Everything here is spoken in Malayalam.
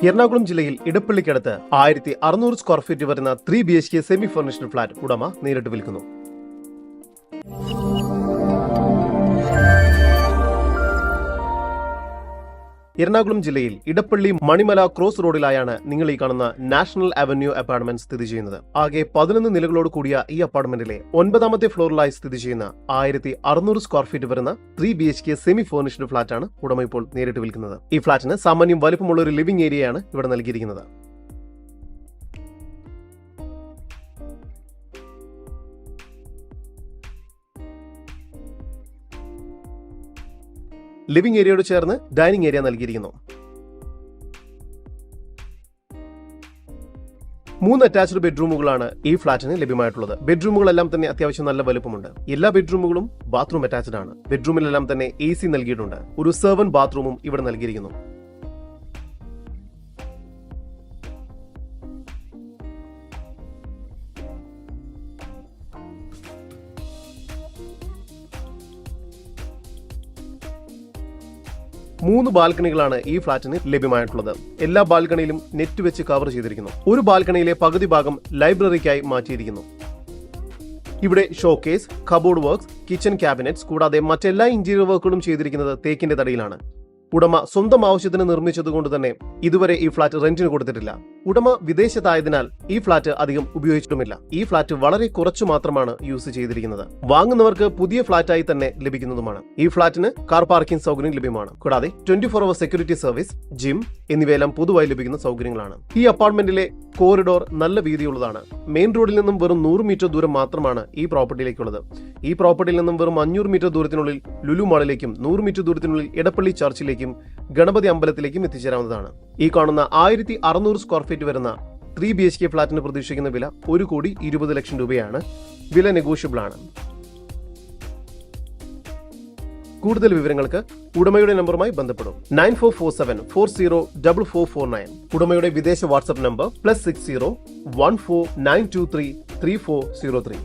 എറണാകുളം ജില്ലയിൽ ഇടപ്പള്ളിക്കടുത്ത് ആയിരത്തി അറുന്നൂറ് സ്ക്വയർ ഫീറ്റ് വരുന്ന three B H K semi furnished flat ഉടമ നേരിട്ട് വിൽക്കുന്നു. എറണാകുളം ജില്ലയിൽ ഇടപ്പള്ളി മണിമല ക്രോസ് റോഡിലായാണ് നിങ്ങൾ ഈ കാണുന്ന നാഷണൽ അവന്യൂ അപ്പാർട്ട്മെന്റ് സ്ഥിതി ചെയ്യുന്നത്. ആകെ പതിനൊന്ന് നിലകളോട് കൂടിയ ഈ അപ്പാർട്ട്മെന്റിലെ ഒൻപതാമത്തെ ഫ്ലോറിലായി സ്ഥിതി ചെയ്യുന്ന ആയിരത്തി അറുന്നൂറ് സ്ക്വയർ ഫീറ്റ് വരുന്ന three B H K semi furnished ഫ്ളാറ്റാണ് ഉടമ ഇപ്പോൾ നേരിട്ട് വിൽക്കുന്നത്. ഈ ഫ്ളാറ്റിന് സാമാന്യം വലുപ്പമുള്ള ഒരു ലിവിംഗ് ഏരിയയാണ് ഇവിടെ നൽകിയിരിക്കുന്നത്. ലിവിംഗ് ഏരിയയോട് ചേർന്ന് ഡൈനിങ് ഏരിയ നൽകിയിരിക്കുന്നു. മൂന്ന് അറ്റാച്ച്ഡ് ബെഡ്റൂമുകളാണ് ഈ ഫ്ളാറ്റിന് ലഭ്യമായിട്ടുള്ളത്. ബെഡ്റൂമുകളെല്ലാം തന്നെ അത്യാവശ്യം നല്ല വലുപ്പമുണ്ട്. എല്ലാ ബെഡ്റൂമുകളും ബാത്റൂം അറ്റാച്ച്ഡ് ആണ്. ബെഡ്റൂമിലെല്ലാം തന്നെ എ സി നൽകിയിട്ടുണ്ട്. ഒരു സെർവൻ ബാത്റൂമും ഇവിടെ നൽകിയിരിക്കുന്നു. മൂന്ന് ബാൽക്കണികളാണ് ഈ ഫ്ളാറ്റിന് ലഭ്യമായിട്ടുള്ളത്. എല്ലാ ബാൽക്കണിയിലും നെറ്റ് വെച്ച് കവർ ചെയ്തിരിക്കുന്നു. ഒരു ബാൽക്കണിയിലെ പകുതി ഭാഗം ലൈബ്രറിക്കായി മാറ്റിയിരിക്കുന്നു. ഇവിടെ showcase cupboard works kitchen cabinets കൂടാതെ മറ്റെല്ലാ ഇന്റീരിയർ വർക്കുകളും ചെയ്തിരിക്കുന്നത് തേക്കിന്റെ തടിയിലാണ്. ഉടമ സ്വന്തം ആവശ്യത്തിന് നിർമ്മിച്ചതുകൊണ്ട് തന്നെ ഇതുവരെ ഈ ഫ്ളാറ്റ് റെന്റിന് കൊടുത്തിട്ടില്ല. ഉടമ വിദേശത്തായതിനാൽ ഈ ഫ്ളാറ്റ് അധികം ഉപയോഗിച്ചിട്ടുമില്ല. ഈ ഫ്ളാറ്റ് വളരെ കുറച്ചു മാത്രമാണ് യൂസ് ചെയ്തിരിക്കുന്നത്. വാങ്ങുന്നവർക്ക് പുതിയ ഫ്ളാറ്റായി തന്നെ ലഭിക്കുന്നതുമാണ്. ഈ ഫ്ളാറ്റിന് കാർ പാർക്കിംഗ് സൗകര്യം ലഭ്യമാണ്. കൂടാതെ twenty four hour security service gym എന്നിവയെല്ലാം പൊതുവായി ലഭിക്കുന്ന സൗകര്യങ്ങളാണ്. ഈ അപ്പാർട്ട്മെന്റിലെ കോറിഡോർ നല്ല വീതിയുള്ളതാണ്. മെയിൻ റോഡിൽ നിന്നും വെറും നൂറ് മീറ്റർ ദൂരം മാത്രമാണ് ഈ പ്രോപ്പർട്ടിയിലേക്കുള്ളത്. ഈ പ്രോപ്പർട്ടിയിൽ നിന്നും വെറും അഞ്ഞൂറ് മീറ്റർ ദൂരത്തിനുള്ളിൽ ലുലു മാളിലേക്കും നൂറ് മീറ്റർ ദൂരത്തിനുള്ളിൽ ഇടപ്പള്ളി ചർച്ചിലേക്കും ഗണപതി അമ്പലത്തിലേക്കും എത്തിച്ചേരാവുന്നതാണ്. ഈ കാണുന്ന ആയിരത്തി അറുന്നൂറ് സ്ക്വയർ ഫീറ്റ് വരുന്ന ത്രീ ബി എച്ച് കെ ഫ്ളാറ്റിന് പ്രതീക്ഷിക്കുന്ന വില ഒരു കോടി ഇരുപത് ലക്ഷം രൂപയാണ്. വില നെഗോഷ്യബിൾ ആണ്. കൂടുതൽ വിവരങ്ങൾക്ക് ഉടമയുടെ നമ്പറുമായി ബന്ധപ്പെടും. Nine four four seven four zero double four four nine. ഉടമയുടെ വിദേശ WhatsApp number plus six zero one four nine two three three four zero three.